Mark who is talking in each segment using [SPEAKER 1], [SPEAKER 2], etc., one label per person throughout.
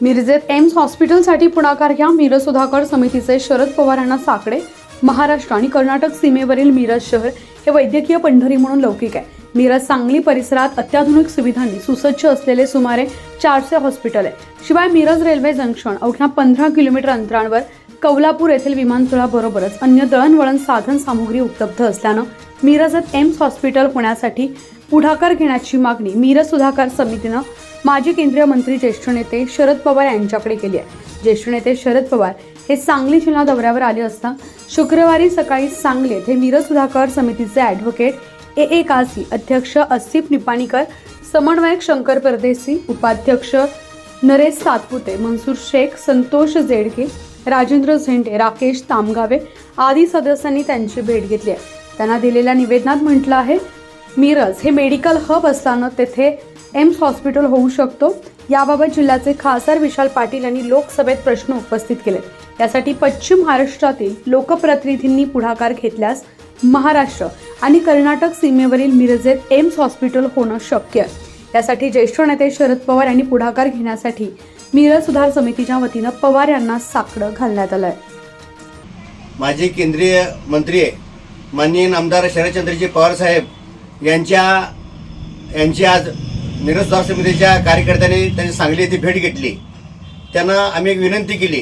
[SPEAKER 1] मिरजेत AIIMS हॉस्पिटलसाठी पुढाकार घ्या. मिरज सुधाकर समितीचे शरद पवार यांना साकडे. महाराष्ट्र आणि कर्नाटक सीमेवरील मिरज शहर हे वैद्यकीय पंढरी म्हणून लौकिक आहे. मिरज सांगली परिसरात अत्याधुनिक सुविधांनी सुसज्ज असलेले सुमारे चारशे हॉस्पिटल आहे शिवाय मिरज रेल्वे जंक्शन अवघ्या पंधरा किलोमीटर अंतरावर कौलापूर येथील विमानतळाबरोबरच अन्य दळणवळण साधन सामुग्री उपलब्ध असल्यानं मिरजात एम्स हॉस्पिटल होण्यासाठी पुढाकार घेण्याची मागणी मिरज सुधाकर समितीनं माजी केंद्रीय मंत्री ज्येष्ठ नेते शरद पवार यांच्याकडे केली आहे. ज्येष्ठ नेते शरद पवार हे सांगली जिल्हा दौऱ्यावर आले असता शुक्रवारी सकाळी सांगली येथे मिरज सुधाकर समितीचे ॲडव्होकेट ए. ए. काझी अध्यक्ष अस्सिफ निपाणीकर समन्वयक शंकर परदेसी उपाध्यक्ष नरेश सातपुते मनसूर शेख संतोष जेडके राजेंद्र झेंडे राकेश तामगावे आदी सदस्यांनी त्यांची भेट घेतली आहे. त्यांना दिलेल्या निवेदनात म्हटलं आहे मिरज हे मेडिकल हब असताना तेथे एम्स हॉस्पिटल होऊ शकतो. याबाबत जिल्ह्याचे खासदार विशाल पाटील यांनी लोकसभेत प्रश्न उपस्थित केले. यासाठी पश्चिम महाराष्ट्रातील लोकप्रतिनिधींनी पुढाकार घेतल्यास महाराष्ट्र आणि कर्नाटक सीमेवरील मिरजेत एम्स हॉस्पिटल होणं शक्य. आहे यासाठी ज्येष्ठ नेते शरद पवार यांनी पुढाकार घेण्यासाठी मिरज सुधार समितीच्या वतीनं पवार यांना साकडं घालण्यात आलंय.
[SPEAKER 2] माजी केंद्रीय मंत्री माननीय आमदार शरदचंद्रजी पवार साहेब यांच्या यांची आज मिरज समितीच्या कार्यकर्त्यांनी त्यांनी सांगली येथे भेट घेतली. त्यांना आम्ही एक विनंती केली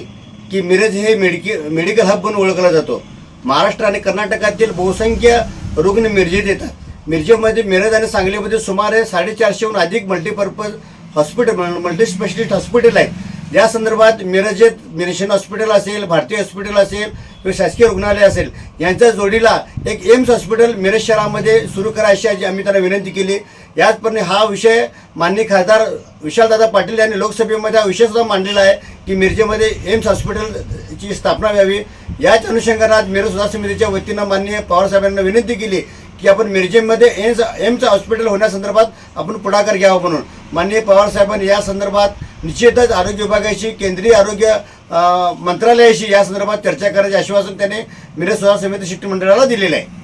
[SPEAKER 2] की मिरज हे मेडिके मेडिकल हब म्हणून ओळखला जातो. महाराष्ट्र आणि कर्नाटकातील बहुसंख्य रुग्ण मिरजेत येतात. मिरजेमध्ये मिरज आणि सांगलीमध्ये सुमारे साडेचारशेहून अधिक multipurpose hospital multi specialist hospital आहेत. या संदर्भात मिरजेत मिरेशन हॉस्पिटल असेल भारतीय हॉस्पिटल असेल किंवा शासकीय रुग्णालय असेल यांच्या जोडीला एक एम्स हॉस्पिटल मिरज शहरामध्ये सुरू करायची अशी आम्ही त्यांना विनंती केली. याचप्रमाणे हा विषय माननीय खासदार विशालदादा पाटील यांनी लोकसभेमध्ये हा विषय सुद्धा मांडलेला आहे की मिरजेमध्ये एम्स हॉस्पिटलची स्थापना व्हावी. याच अनुषंगाने आज मिरज सुधार समितीच्या वतीनं माननीय पवारसाहेबांना विनंती केली की आपण मिरजेमध्ये एम्स एम्स हॉस्पिटल होण्यासंदर्भात आपण पुढाकार घ्यावा म्हणून. माननीय पवारसाहेबांनी या संदर्भात निश्चितच आरोग्य विभागाशी केंद्रीय आरोग्य मंत्रालयाशी या संदर्भात चर्चा करायचे आश्वासन त्याने मिरज सुधार समिती शिष्टमंडळाला दिलेलं आहे.